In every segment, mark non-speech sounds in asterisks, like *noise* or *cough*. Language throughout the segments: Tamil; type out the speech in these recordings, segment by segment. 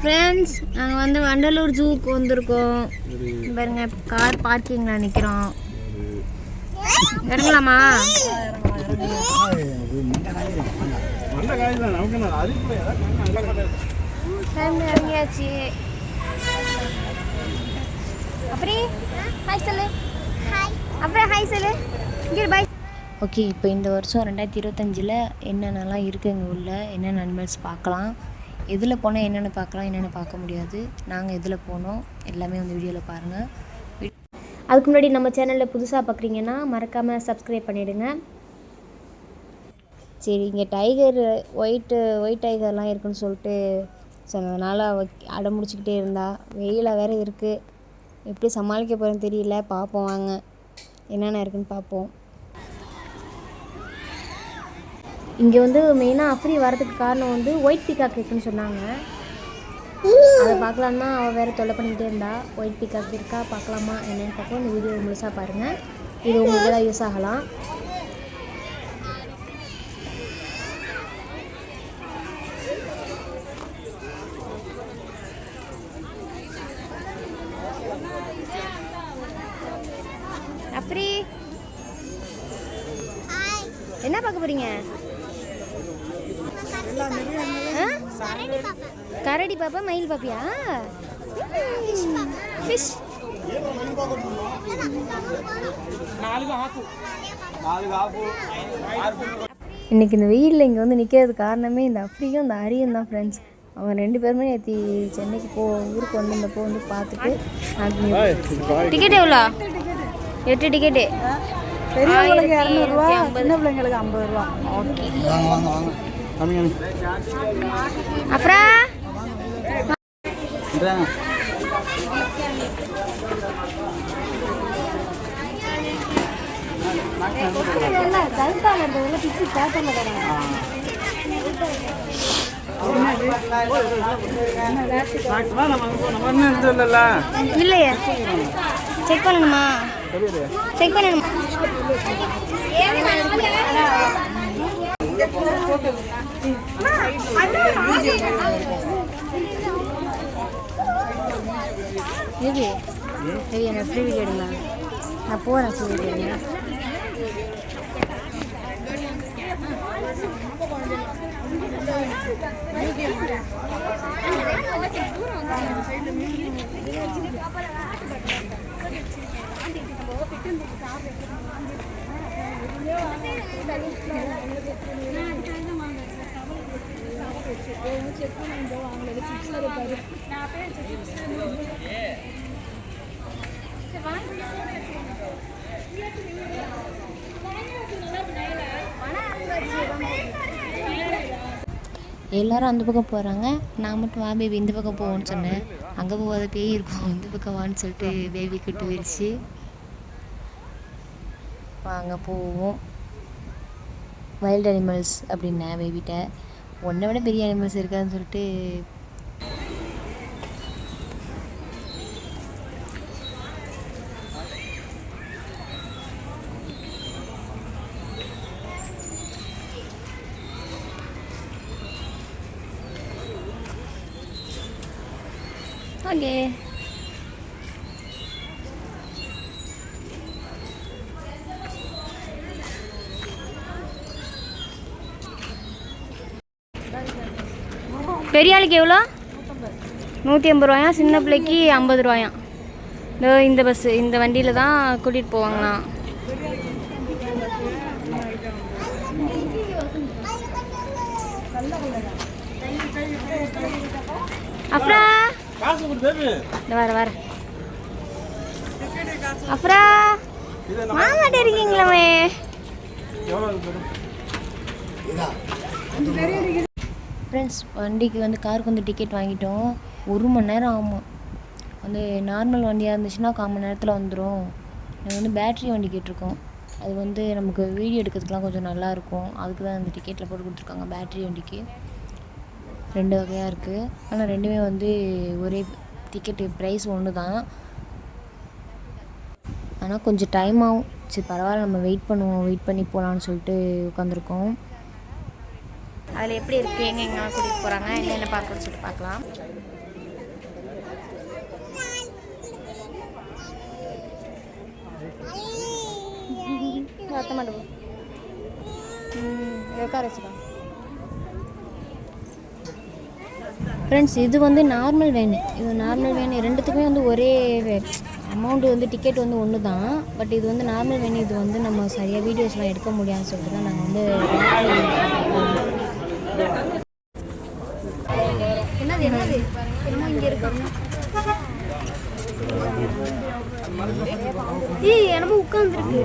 ஃப்ரெண்ட்ஸ் நாங்கள் வந்து வண்டலூர் ஜூக்கு வந்திருக்கோம். பாருங்க கார் பார்க்கிங்கில் நிற்கிறோம் இறங்கலாமா? இறங்கியாச்சு அப்புறம் ஹாய் சொல்லு. அப்புறம் ஹாய் சொல்லு. இங்கே பாய் ஓகே இப்போ இந்த வருஷம் ரெண்டாயிரத்தி இருபத்தஞ்சில் என்னென்னலாம் இருக்குது எங்கள் ஊரில்? என்னென்ன அனிமல்ஸ் பார்க்கலாம்? எதில் போனால் என்னென்ன பார்க்கலாம் என்னென்ன பார்க்க முடியாது? நாங்கள் எதில் போனோம்? எல்லாமே வந்து வீடியோவில் பாருங்கள் அதுக்கு முன்னாடி நம்ம சேனலில் புதுசாக பார்க்குறீங்கன்னா மறக்காமல் சப்ஸ்கிரைப் பண்ணிவிடுங்க சரி இங்கே டைகர் ஒயிட்டு ஒயிட் டைகர்லாம் இருக்குன்னு சொல்லிட்டு ஸோ அவ அடம் முடிச்சுக்கிட்டே இருந்தா. வெயிலாக வேறு இருக்குது எப்படி சமாளிக்க போகிறேன்னு தெரியல. பார்ப்போம் வாங்க. என்னென்ன இருக்குன்னு பார்ப்போம் இங்கே வந்து மெயினாக அஃப்ரி வரதுக்கு காரணம் வந்து ஒயிட் பிகாக் இருக்குன்னு சொன்னாங்க. அதை பார்க்கலான்னா அவள் வேறு தொல்லை பண்ணிக்கிட்டே இருந்தா. ஒயிட் பிகாக் இருக்கா? பார்க்கலாமா? என்னென்னு பார்ப்போம். இந்த வீடியோ முழுசாக பாருங்கள் இது உங்களுக்கு தான் யூஸ் ஆகலாம். என்ன பார்க்க போறீங்க? கரடி பாப்பா மயில் பாப்பியா? ஃபிஷ் இன்னைக்கு இந்த வெயிலில் இங்கே வந்து நிற்கிறது காரணமே இந்த அஃப்ரியும் இந்த அரியும் தான் ஃப்ரெண்ட்ஸ் அவன் ரெண்டு பேருமே நேற்று சென்னைக்கு போ ஊருக்கு வந்து இந்த போ வந்து பார்த்துட்டு டிக்கெட் எவ்வளோ? எட்டு டிக்கெட்டு பெரியவங்களுக்கு இரநூறுவா சின்ன பிள்ளைங்களுக்கு ஐம்பது ரூபா. ஓகே. அப்புறம் இல்லையே. செக் பண்ணணுமா செக் பண்ணணுமா இது? இது என்ன ஃப்ரீ வீடியோடுங்க நான் போகிறேன் ஃப்ரீ வீடியோங்க எல்லாரும் அந்த பக்கம் போகிறாங்க நான் மட்டும் வா பேபி இந்த பக்கம் போவோன்னு சொன்னேன். அங்கே போகாத பேய் இருக்கும். இந்த பக்கம் வான்னு சொல்லிட்டு பேபி கிட்ட போயிடுச்சு வாங்க போவோம். வைல்ட் அனிமல்ஸ் அப்படின்னேன் பேபிகிட்ட ஒன்றை விட பெரிய அனிமல்ஸ் இருக்காதுன்னு சொல்லிட்டு ஓகே பெரிய ஆளுக்கு எவ்வளோ? நூற்றி ஐம்பது ரூபாயா? சின்ன பிள்ளைக்கு ஐம்பது ரூபாயா? இதோ இந்த பஸ்ஸு இந்த வண்டியில் தான் கூட்டிகிட்டு போவாங்களாம். அப்புறம் இந்த வர வர. அப்புறம் மாமாட்ட இருக்கீங்களே. ஃப்ரெண்ட்ஸ் வண்டிக்கு வந்து காருக்கு வந்து டிக்கெட் வாங்கிட்டோம். ஒரு மணி நேரம் ஆகும் வந்து நார்மல் வண்டியாக இருந்துச்சுன்னா கால் மணி நேரத்தில் வந்துடும் நாங்கள் வந்து பேட்ரி வண்டி கேட்டிருக்கோம். அது வந்து நமக்கு வீடியோ எடுக்கிறதுக்குலாம் கொஞ்சம் நல்லாயிருக்கும் அதுக்கு தான் அந்த டிக்கெட்டில் போட்டு கொடுத்துருக்காங்க பேட்ரி வண்டிக்கு. ரெண்டு வகையாக இருக்குது ஆனால் ரெண்டுமே வந்து ஒரே டிக்கெட்டு ப்ரைஸ் ஒன்று தான். ஆனால் கொஞ்சம் டைம் ஆகும். சரி பரவாயில்ல நம்ம வெயிட் பண்ணுவோம். வெயிட் பண்ணி போகலான்னு சொல்லிட்டு உட்காந்துருக்கோம் அதில் எப்படி இருக்குது எங்கே எங்கெல்லாம் கூட்டிகிட்டு போகிறாங்க என்னென்ன பார்க்கணும்னு சொல்லிட்டு பார்க்கலாம். அர்த்த மாட்டோம் உட்கார ஃப்ரெண்ட்ஸ் இது வந்து நார்மல் வேனு இது நார்மல் வேனு ரெண்டுத்துக்குமே வந்து ஒரே அமௌண்ட் வந்து டிக்கெட் வந்து ஒன்று தான் பட் இது வந்து நார்மல் வேனு இது வந்து நம்ம சரியாக வீடியோஸ்லாம் எடுக்க முடியாதுன்னு சொல்லிட்டு தான் நாங்கள் வந்து என்னது என்னது? என்னமோ இங்கே இருக்கு ஏய் என்னமோ உட்காந்துருக்கு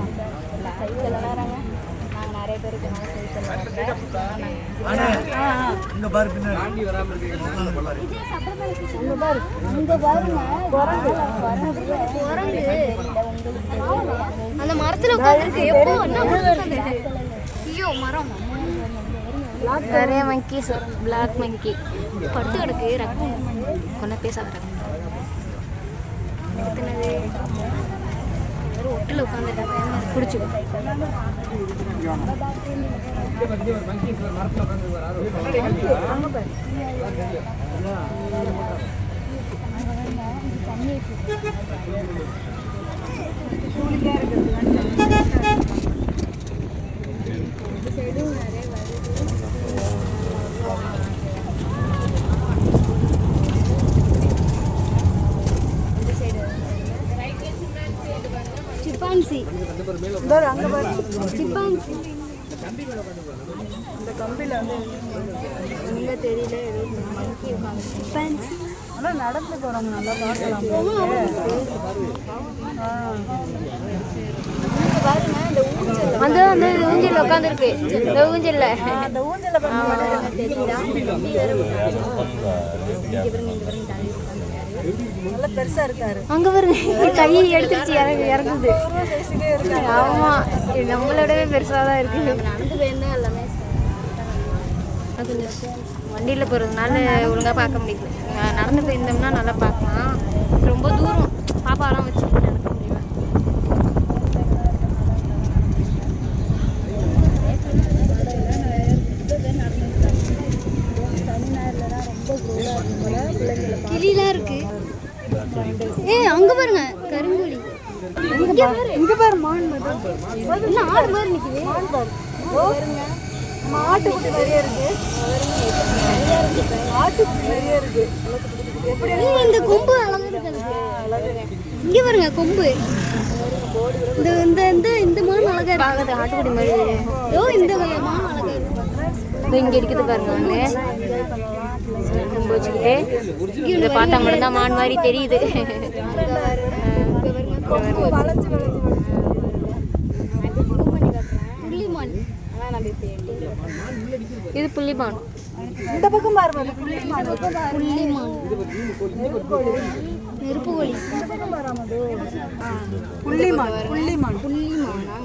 அந்த மரத்துல உட்காந்துருக்கு எப்போ? என்ன ஐயோ மரம். நிறைய மங்கீஸ் பிளாக் மங்கி படுத்து கிடக்கு ரக்கம் கொண்டா பேசாத ரக்கம் எத்தனது ஒட்டில் உட்காந்துருக்காங்க பிடிச்சிக்கோ சிப்பான்சி இந்த ஒரு அங்கே பாரு. சிப்பான்சி. இந்த கம்பியில் வந்து எங்க தெரியல சிப்பான்சி. ஆனால் நடந்து போகிறவங்க நல்லா பார்க்கலாம். ஆ. அந்த ஊஞ்சல் உட்காந்துருக்கு இந்த ஊஞ்சல்ல. அந்த ஊஞ்சல தெரியுதா நல்லா பெருசாக இருக்காரு. அங்க பாருங்க கையை எடுத்துச்சு இறங்கு இறங்குது. ஆமா நம்மளோடவே பெருசா தான் இருக்கு. நடந்து போயிருந்தா எல்லாமே வண்டியில் போகிறதுனால ஒழுங்காக பார்க்க முடியல. நடந்து போயிருந்தோம்னா நல்லா பார்க்கலாம். ரொம்ப தூரம். பாப்பாலாம் வச்சு நடக்க முடியல கிளிலாம் இருக்கு ஏ அங்க பாருங்க கருங்குழி இங்க பாரு மான் மட்டும் என்ன ஆடு மாதிரி நிறைய இருக்கு. ஆட்டுக்குட்டி நிறைய இருக்கு. இந்த கொம்பு இங்க பாருங்க கொம்பு. இந்த இந்த இந்த இந்த மான் அழகா இருக்கு. ஆட்டுக்குடி மாதிரி. ஓ இந்த மான் அழகா இருக்கு. இங்க இருக்குது பாருங்க வந்து கொம்பு வச்சுக்கிட்டு. இதை பார்த்தா மட்டும்தான் மான் மாதிரி தெரியுது கொம்பு வளைஞ்சு வளைஞ்சு புள்ளிமான் இது புள்ளிமான். இந்த பக்கம் பாரு பாரு புள்ளி மான் புள்ளிமான். நெருப்பு கோழி. இந்த பக்கம் புள்ளிமான் புள்ளிமான். புள்ளிமானா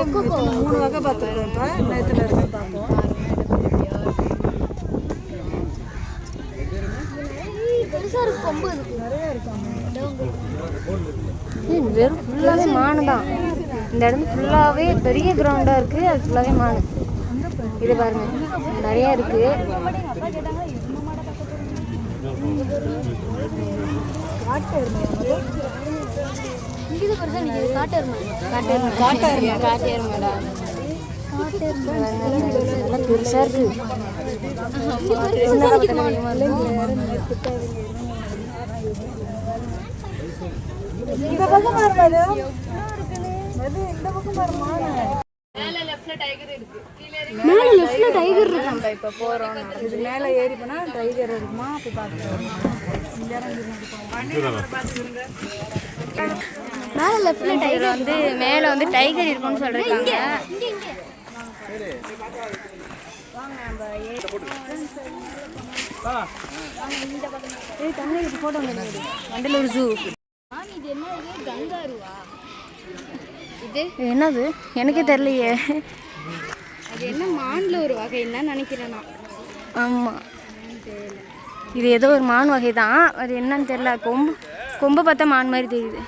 இருக்கு. மூணு வகை பார்த்துருக்கோம் இப்போ. நேற்றுல இருக்கு பார்ப்போம் வெறும் ஃபுல்லாகவே மானு தான். இந்த இடம் ஃபுல்லாகவே பெரிய கிரவுண்டாக இருக்குது அது ஃபுல்லாகவே மானு இது பாருங்க. நிறைய இருக்குது பெருசா இருக்கு இந்த பக்கம் மேலே லெஃப்டில் டைகர் இருக்கு. நம்ம இப்போ போகிறோம் இது மேலே ஏறி போனா டைகர் இருக்குமா? போய் பார்த்துக்கலாம் மேலே லெஃப்டில் டைகர் வந்து மேலே வந்து டைகர் ஃபோட்டோ வந்து வண்டலூர் ஜூ இது என்ன? கங்காருவா? இது என்னது? எனக்கே தெரியலையே. அது என்ன மான்ல ஒரு வகைன்னு தான் நினைக்கிறேன் நான். ஆமாம் இது ஏதோ ஒரு மான் வகை தான். அது என்னன்னு தெரியல. கொம்பு கொம்பு பார்த்தா மான் மாதிரி தெரியுது.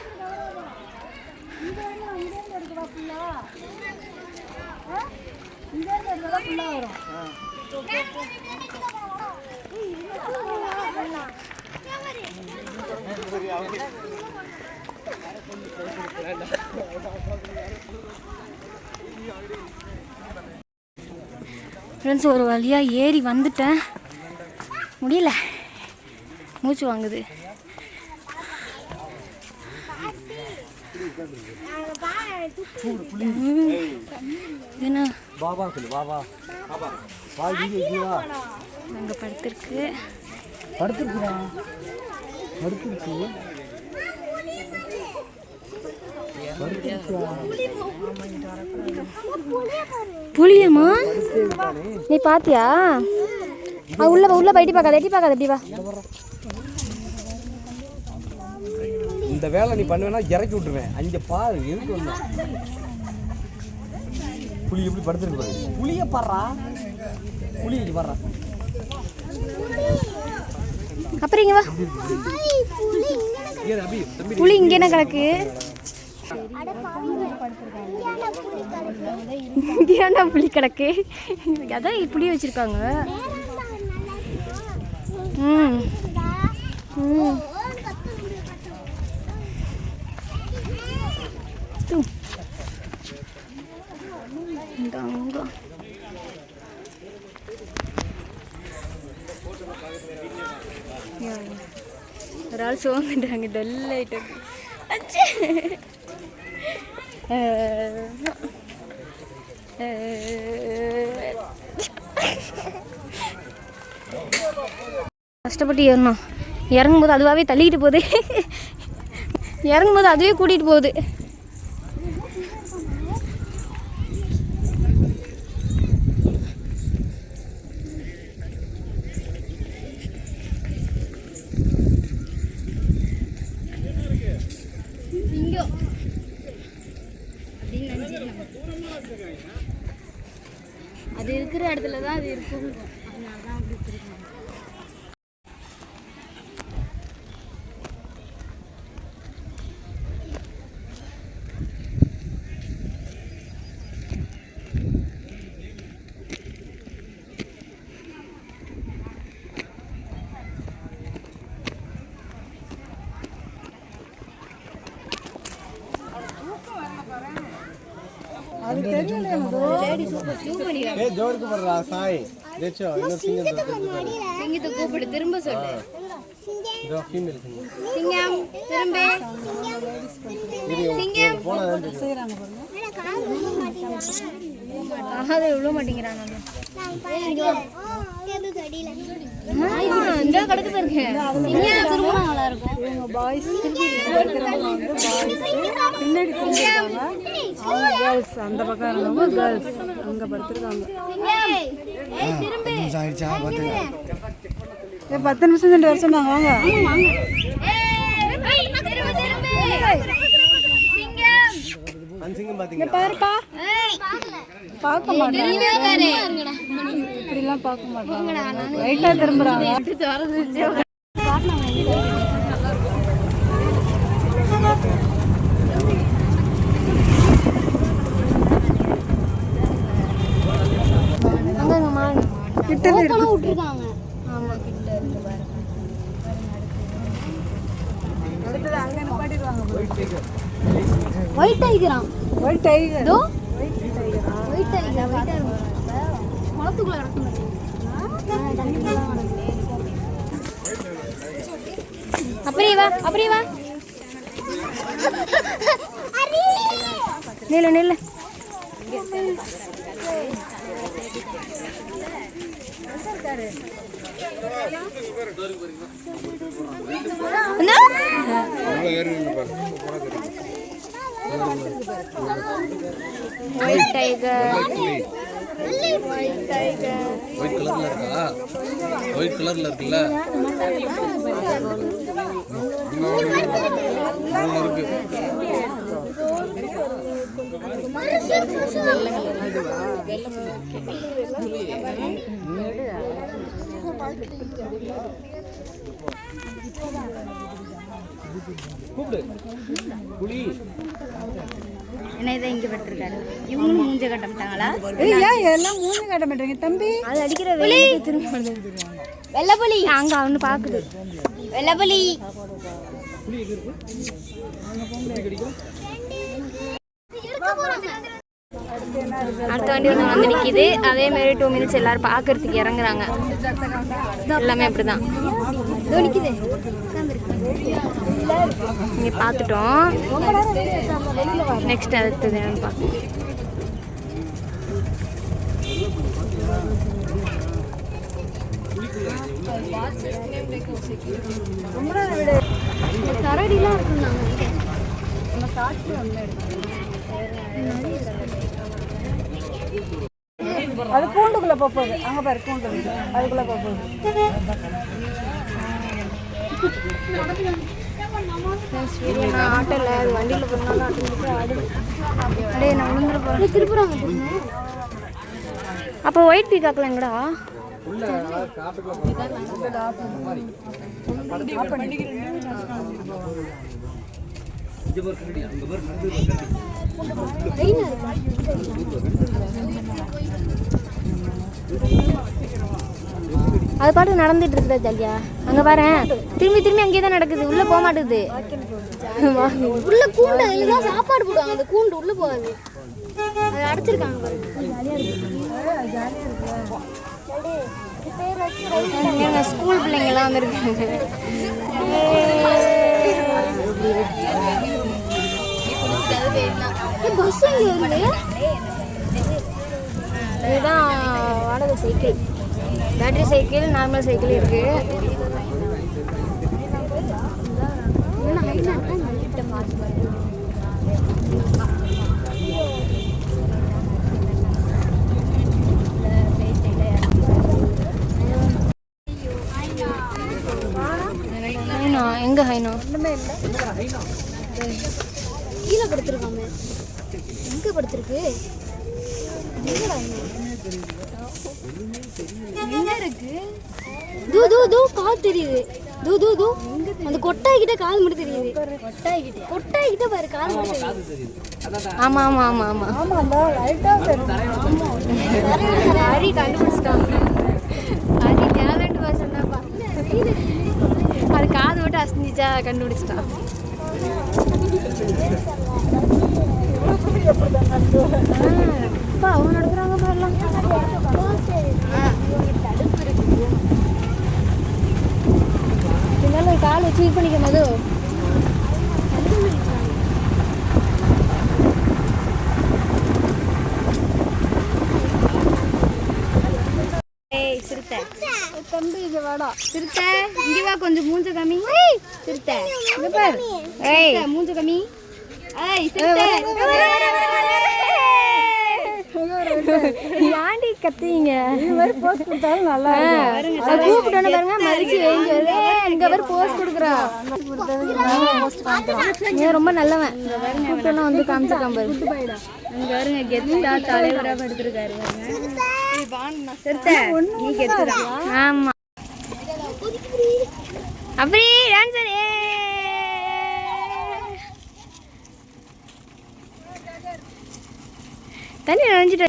ஃப்ரெண்ட்ஸ் ஒரு வழியாக ஏறி வந்துட்டேன். முடியல. மூச்சு வாங்குது. என்ன பாபா சொல்லு பாபா பாபா வா இங்கே வா அங்கே படுத்துருக்கு. படுத்துருக்குடா. படுத்துருக்கு புளியம்மா? நீ பாத்தியா? அது உள்ள உள்ள போயிட்டு பார்க்காத எட்டி பார்க்காத எப்படி வா. இந்த வேலை நீ பண்ணுவேன்னா இறக்கி விட்டுருவேன். அங்கே பாரு எதுக்கு வந்தா? புலி எப்படி படுத்துருக்கு பாரு. புளிய பாடுறா புளி இங்க பாடுறா அப்புறம் இங்க வா. புளி இங்க என்ன கிடக்கு? இங்க புளி கிடக்கு. அதான் புளி வச்சிருக்காங்க. ம். ம். ஒரு ஆள் சோர்ந்துட்டாங்க டல் ஆயிட்டாங்க. அச்சே. *laughs* கஷ்டப்பட்டு ஏறணும். இறங்கும்போது அதுவாகவே தள்ளிக்கிட்டு போகுது. *laughs* இறங்கும்போது அதுவே கூட்டிகிட்டு போகுது. 这里的风景 ஏ ஜோருக்கு படுறா சாய். தேச்சோ இன்னும் சிங்கம் சிங்கத்தை கூப்பிடு திரும்ப சொல்லு. இதோ ஃபீமேல் சிங்கம். சிங்கம் திரும்ப. சிங்கம். செய்கிறாங்க பாருங்க. ஆகாத விழ மாட்டேங்கிறான் இந்த கடக்கு இருக்கு சிங்கம் திரும்ப நல்லா இருக்கும் இவங்க பாய்ஸ் இருக்கிறவங்க வந்து பாய்ஸ் பின்னாடி அவங்க கேர்ள்ஸ் அந்த பக்கம் இருந்தவங்க கேர்ள்ஸ் அங்கே படுத்துருக்காங்க ஏ பத்து நிமிஷம் ரெண்டு வருஷம் நாங்கள் வாங்க அந்த சிங்கம் பாத்தீங்களா பாருப்பா. பார்க்க மாட்டாங்க இப்படிலாம் பார்க்க மாட்டாங்க லைட்டாக கிட்ட விட்டுருக்காங்க. ஆமா கிட்ட இருக்கு பாரு. அடுத்தது அங்கே நிப்பாட்டிடுவாங்க ஒயிட் டைகரா ஒயிட் டைகர் இதோ ஒயிட் டைகரா ஒயிட் டைகர் குளத்துக்குள்ள அப்படியே வா அப்படியே வா. நில்லு நில்லு. White tiger white tiger white கலர்ல இருக்கா? ஒயிட் கலர்ல இருக்குல்ல? கூப்பிடு புலி என்ன இதை இங்கே பட்டிருக்காரு இவங்களும் மூஞ்ச கட்டமிட்டாங்களா? ஏய் ஏன் எல்லாம் மூணு காட்ட மாட்டேங்க தம்பி? அது அடிக்கிற வெளி திரும்ப வெள்ளப்புலி அங்கே அவனு பார்க்குது வெள்ளப்புலி அடுத்த வண்டி வந்து வந்து நிற்கிது அதே மாதிரி டூ மினிட்ஸ் எல்லாரும் பார்க்கறதுக்கு இறங்குறாங்க. எல்லாமே அப்படிதான். நிற்கிது இங்கே பார்த்துட்டோம். நெக்ஸ்ட் அடுத்தது என்னன்னு பார்ப்போம் கரடிலாம் இருக்குன்னாங்க அது கூண்டுக்குள்ள போக போகுது. அங்க பாரு கூண்டு. அதுக்குள்ள போக போகுது. நான் ஆட்டோல அது வண்டியில் போனாலும் ஆட்டோமேட்டிக்காக ஆடுது அப்படியே நான் விழுந்துட போகிறேன் திருப்புறாங்க அப்போ ஒயிட் பீக்காக்கில் எங்கடா? அது பாட்டு நடந்துட்டு இருக்குதா ஜாலியா. அங்கே பாரு திரும்பி திரும்பி அங்கேயே தான் நடக்குது. உள்ளே போக மாட்டேங்குது உள்ள கூண்டு அதில் தான் சாப்பாடு போடுவாங்க. அந்த கூண்டு உள்ள போகாது. அது அடைச்சிருக்காங்க பாருங்க ஸ்கூல் பிள்ளைங்கலாம் வந்துருக்காங்க. பஸ் வருது? இதுதான் வாடகை cycle. Battery cycle normal cycle இருக்கு. எங்க ஹைனோ? கீழே படுத்திருக்காம. எங்க படுத்துருக்கு? எங்கடா எங்க இருக்கு? தூ தூ தூ கால் தெரியுது. தூ தூ தூ. அந்த கொட்டாய் கிட்ட கால் மட்டும் தெரியுது. கொட்டாய் கிட்ட கொட்டாய் கிட்ட பாரு கால் மட்டும் தெரியுது. ஆமா ஆமா ஆமா ஆமா. ஆமா அந்த லைட்டா ஹரி கண்டுபிடிச்சிட்டாங்க ஹரி டேலண்ட் பர்சன்டாப்பா அது காது மட்டும் அசந்திச்சா கண்டுபிடிச்சிட்டான். அப்பா அவங்க நடக்கிறாங்க பாருலாம் இதனால ஒரு கால் வச்சு இது பண்ணிக்க மது ஏய் சிறுத்தை. தம்பி இங்க வாடா. சிறுத்தை இங்க வா கொஞ்சம் மூஞ்ச கம்மி சிறுத்தை. ஏய் மூஞ்ச கம்மி ஏன்டி கத்துவீங்க இது மாதிரி போஸ்ட் கொடுத்தாலும் நல்லா இருக்கும். கூப்பிட்டோன்னு பாருங்க மதிச்சு இங்க பேர் போஸ்ட் கொடுக்குறா. நீ ரொம்ப நல்லவன். கூப்பிட்டோன்னா வந்து காமிச்சிருக்கான் பாரு. அங்க பாருங்க கெத்தா தலைவரா படுத்திருக்காரு பாருங்க. நீ ஆமா. அப்படி டான்சர் தண்ணி நினைஞ்சிட்டு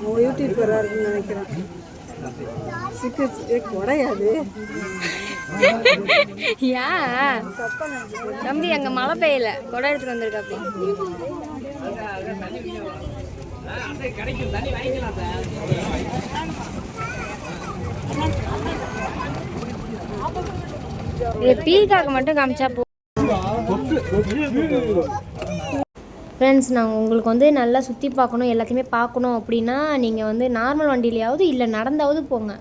உங்க யூடியூபரா இருக்குன்னு நினைக்கிறேன். சிக்கிச்சு குறையாது ஏன் தம்பி அங்க மழை பெய்யல. கொடை எடுத்துட்டு வந்திருக்காப்பி இது பீகாக்கு மட்டும் காமிச்சா போ ஃப்ரெண்ட்ஸ் நாங்கள் உங்களுக்கு வந்து நல்லா சுற்றி பார்க்கணும் எல்லாத்தையுமே பார்க்கணும் அப்படின்னா நீங்கள் வந்து நார்மல் வண்டியிலையாவது இல்லை நடந்தாவது போங்க.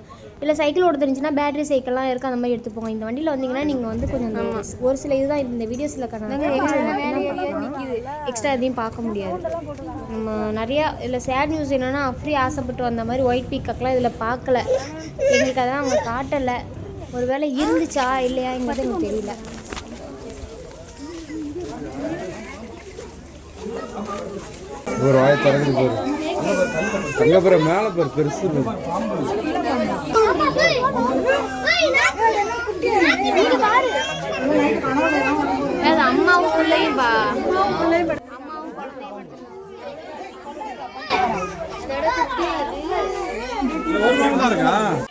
இல்லை சைக்கிள் ஓட தெரிஞ்சுன்னா பேட்டரி சைக்கிள்லாம் இருக்குது அந்த மாதிரி எடுத்துப்போங்க. இந்த வண்டியில் வந்தீங்கன்னா நீங்கள் வந்து கொஞ்சம் ஒரு சில இதுதான் இந்த வீடியோஸில் எக்ஸ்ட்ரா எதையும் பார்க்க முடியாது. நம்ம நிறையா இல்லை சேட் நியூஸ் என்னென்னா அஃப்ரி ஆசைப்பட்டு வந்த மாதிரி ஒயிட் பீக்கெலாம் இதில் பார்க்கல. எங்களுக்கு அதான் அவங்க காட்டலை. ஒருவேளை இருந்துச்சா இல்லையாங்கிறது எனக்கு தெரியல. ஒரு வாய திறந்து போரு அங்க போற மேல போற பெருசு அம்மாவும் பிள்ளையும் பா. இன்னும்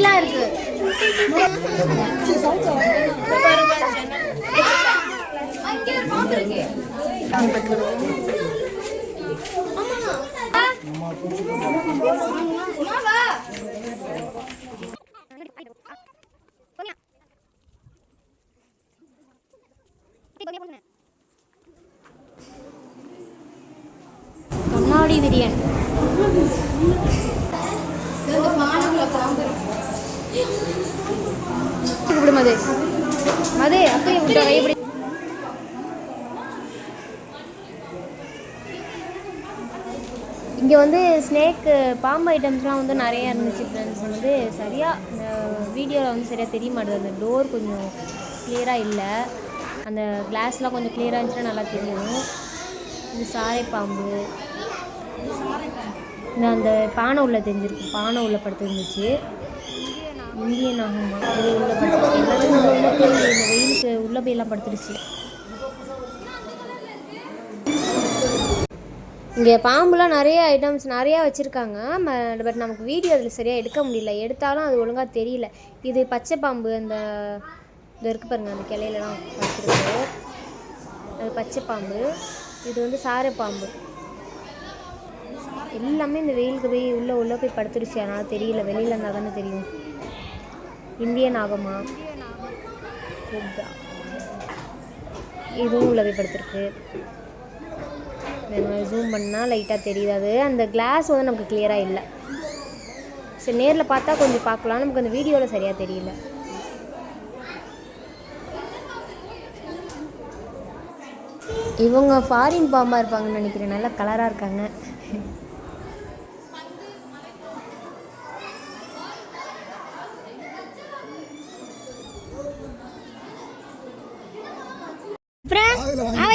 குட்டிலாம் இருக்கு. கண்ணாடி விரியன் இப்படி மது மது அப்படியே விட்டு கை இங்கே வந்து ஸ்னேக்கு பாம்பு ஐட்டம்ஸ்லாம் வந்து நிறையா இருந்துச்சு ஃப்ரெண்ட்ஸ் வந்து சரியாக இந்த வீடியோவில் வந்து சரியாக தெரிய மாட்டேது. அந்த டோர் கொஞ்சம் கிளியராக இல்லை. அந்த கிளாஸ்லாம் கொஞ்சம் கிளியராக இருந்துச்சுன்னா நல்லா தெரியும். இது சாரை பாம்பு. இந்த அந்த பானை உள்ள தெரிஞ்சிருக்கு. பானை உள்ள படுத்து இந்தியன் இந்திய நாகமா உள்ள உள்ள போய் இந்த வெயிலுக்கு உள்ள போய் எல்லாம் படுத்துருச்சு. இங்கே பாம்புலாம் நிறைய ஐட்டம்ஸ் நிறையா வச்சுருக்காங்க. பட் நமக்கு வீடியோ அதில் சரியாக எடுக்க முடியல. எடுத்தாலும் அது ஒழுங்காக தெரியல. இது பச்சை பாம்பு அந்த இது இருக்கு பாருங்கள் அந்த கிளையிலலாம் வச்சுருக்கு. அது பச்சை பாம்பு. இது வந்து சாரை பாம்பு. எல்லாமே இந்த வெயிலுக்கு போய் உள்ளே உள்ளே போய் படுத்துருச்சு. அதனால் தெரியல. வெளியில் இருந்தால் தானே தெரியும். இந்திய நாகமா இதுவும் உள்ள படுத்திருக்கு. ஜூம் பண்ணால் லைட்டாக தெரியுது. அது அந்த கிளாஸ் வந்து நமக்கு கிளியராக இல்லை. சரி நேரில் பார்த்தா கொஞ்சம் பார்க்கலாம். நமக்கு அந்த வீடியோவில் சரியாக தெரியல. இவங்க ஃபாரின் பாம்பாக இருப்பாங்கன்னு நினைக்கிறேன். நல்லா கலராக இருக்காங்க.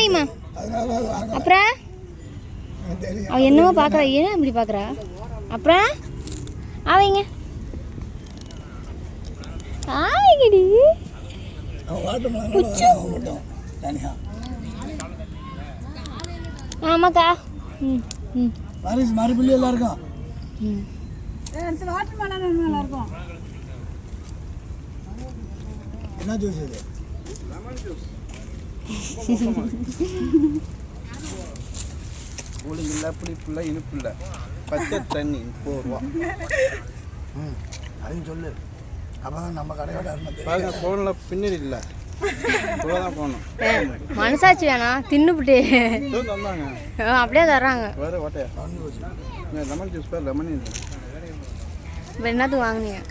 அப்புறம் ஆவையுமா அப்புறம்? அவ என்னவோ பார்க்குறா ஏன் இப்படி பார்க்குறா அப்புறம்? ஆவைங்க. ஆவைங்கடி. உச்சு. ஆமாக்கா. ம் ம். எல்லாம் இருக்கும் ம். வாட்டர் மேலன் நல்லா இருக்கும். என்ன ஜூஸ் கூலிங் இல்லை புளிப்பு இல்லை இனிப்பு இல்லை பச்சை தண்ணி முப்பது ரூபா ம் அதையும் சொல்லு. அப்போ தான் நம்ம கடையோட பாருங்க ஃபோனில் பின்னாடி இல்லை. இவ்வளோ தான் போகணும் மனசாட்சி வேணாம் தின்னுபிட்டு அப்படியே தர்றாங்க. வேறு ஓட்டையா? லெமன் ஜூஸ் பேர் லெமன் இப்போ என்னத்துக்கு வாங்குனீங்க?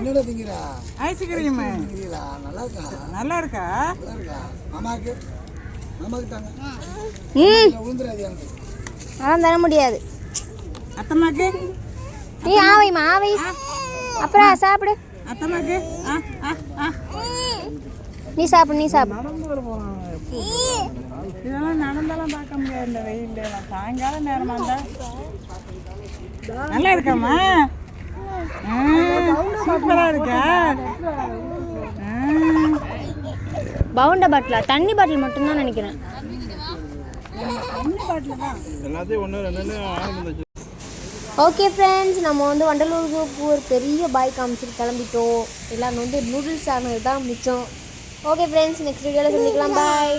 என்னடா திங்கிறா? ஐஸ்கிரீம் திங்கிறீங்களா நல்லா இருக்கா நல்லா இருக்கா நல்லா இருக்கா மாமாக்கு? மாமாக்கு தாங்க. ம். எனக்கு. அதெல்லாம் தர முடியாது. அத்தம்மாக்கு? நீ ஆவை அப்புறம் சாப்பிடு. அத்தம்மாக்கு? ஆ ஆ ஆ. நீ சாப்பிடு நீ சாப்பிடு. இதெல்லாம் நடந்தாலும் பார்க்க முடியாது இந்த வெயில் சாயங்காலம் நேரமா இருந்தா. நல்லா இருக்காம்மா? சூப்பரா இருக்கா பவுண்ட பாட்டிலா? தண்ணி பாட்டில் மட்டும்தான் நினைக்கிறேன். ஓகே ஃப்ரெண்ட்ஸ் நம்ம வந்து வண்டலூருக்கு ஒரு பெரிய பாய் காமிச்சிட்டு கிளம்பிட்டோம். எல்லாம் வந்து நூடுல்ஸ் ஆனது தான் மிச்சம். ஓகே ஃப்ரெண்ட்ஸ் நெக்ஸ்ட் வீடியோவில் சந்திக்கலாம். பாய்